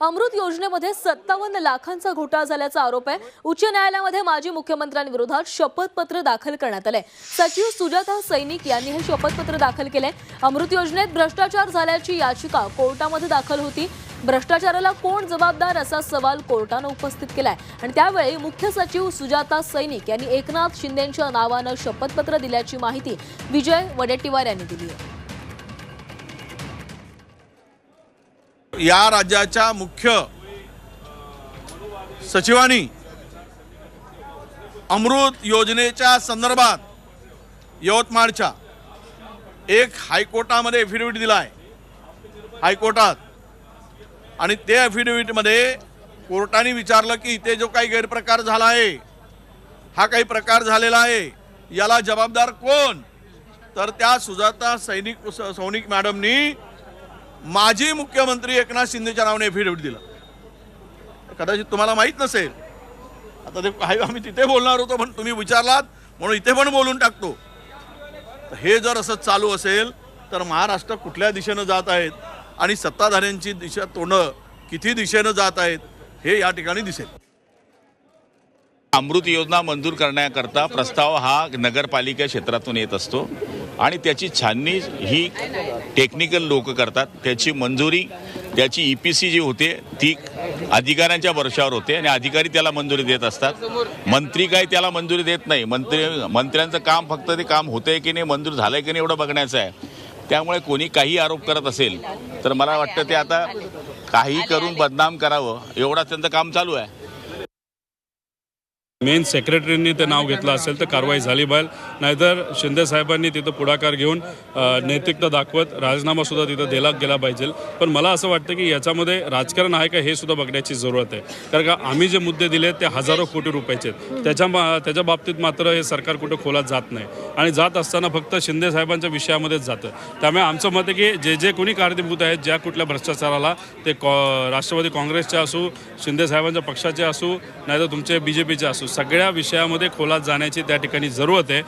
अमृत योजनेमध्ये सत्तावन्न लाखांचा घोटाळा झाल्याचा आरोप आहे. उच्च न्यायालयामध्ये माजी मुख्यमंत्र्यांविरोधात शपथपत्र दाखल करण्यात आलंय. सचिव सुजाता सैनिक यांनी हे शपथपत्र दाखल केले अमृत योजनेत भ्रष्टाचार झाल्याची याचिका कोर्टामध्ये दाखल होती. भ्रष्टाचाराला कोण जबाबदार असा सवाल कोर्टानं उपस्थित केलाय. आणि त्यावेळी मुख्य सचिव सुजाता सैनिक यांनी एकनाथ शिंदेच्या नावानं शपथपत्र दिल्याची माहिती विजय वडेट्टीवार यांनी दिली आहे. या राज्याच्या मुख्य सचिवांनी अमृत योजनेच्या संदर्भात यवतमाळच्या एक हायकोर्टामध्ये एफिडेव्हिट दिला आहे हायकोर्टात. आणि ते ॲफिडेव्हिटमध्ये कोर्टाने विचारलं की इथे जो काही गैरप्रकार झाला आहे हा काही प्रकार झालेला आहे याला जबाबदार कोण? तर त्या सुजाता सैनिक स- सौनिक मॅडमनी माजी मुख्यमंत्री एकनाथ शिंदेच्या नावाने एफिडेव्हिट दिलं. कदाचित तुम्हाला माहीत नसेल. आता ते काही आम्ही तिथे बोलणार होतो पण तुम्ही विचारलात म्हणून इथे पण बोलून टाकतो. हे जर असं चालू असेल तर महाराष्ट्र कुठल्या दिशेनं जात आहेत आणि सत्ताधाऱ्यांची दिशा तोंडं किती दिशेनं जात आहेत हे या ठिकाणी दिसेल. अमृत योजना मंजूर करण्याकरता प्रस्ताव हा नगरपालिका क्षेत्रातून येत असतो. आणि त्याची छाननी ही टेक्निकल लोक करतात. त्याची मंजुरी त्याची ई पी सी जी होते ती अधिकाऱ्यांच्या वर्षावर होते आणि अधिकारी त्याला मंजुरी देत असतात. मंत्री काही त्याला मंजुरी देत नाही. मंत्री मंत्र्यांचं काम फक्त ते काम होतंय की नाही मंजूर झालंय की नाही एवढं बघण्याचं आहे. त्यामुळे कोणी काही आरोप करत असेल तर मला वाटतं ते आता काही करून बदनाम करावं. एवढा त्यांचं काम चालू आहे. मेन सेक्रेटरींनी ते नाव घेतलं असेल तर कारवाई झाली पाहिजे नाहीतर शिंदे साहेबांनी तिथं पुढाकार घेऊन नैतिकता दाखवत राजीनामा सुद्धा तिथं दिला गेला पाहिजे. पण मला असं वाटतं की याच्यामध्ये राजकारण आहे का हे सुद्धा बघण्याची जरूरत आहे. कारण का आम्ही जे मुद्दे दिले ते हजारो कोटी रुपयाचे आहेत. त्याच्या मा- त्याच्या बाबतीत मात्र हे सरकार कुठं खोलात जात नाही. आणि जात असताना फक्त शिंदे साहेबांच्या विषयामध्येच जातं. त्यामुळे आमचं मत आहे की जे जे कोणी कारणीभूत आहेत ज्या कुठल्या भ्रष्टाचाराला ते कॉ राष्ट्रवादी काँग्रेसचे असू शिंदे साहेबांच्या पक्षाचे असू नाहीतर तुमचे बी जे पीचे असू सगळ्या विषयामध्ये खोलात जाण्याची त्या ठिकाणी जरूरत आहे.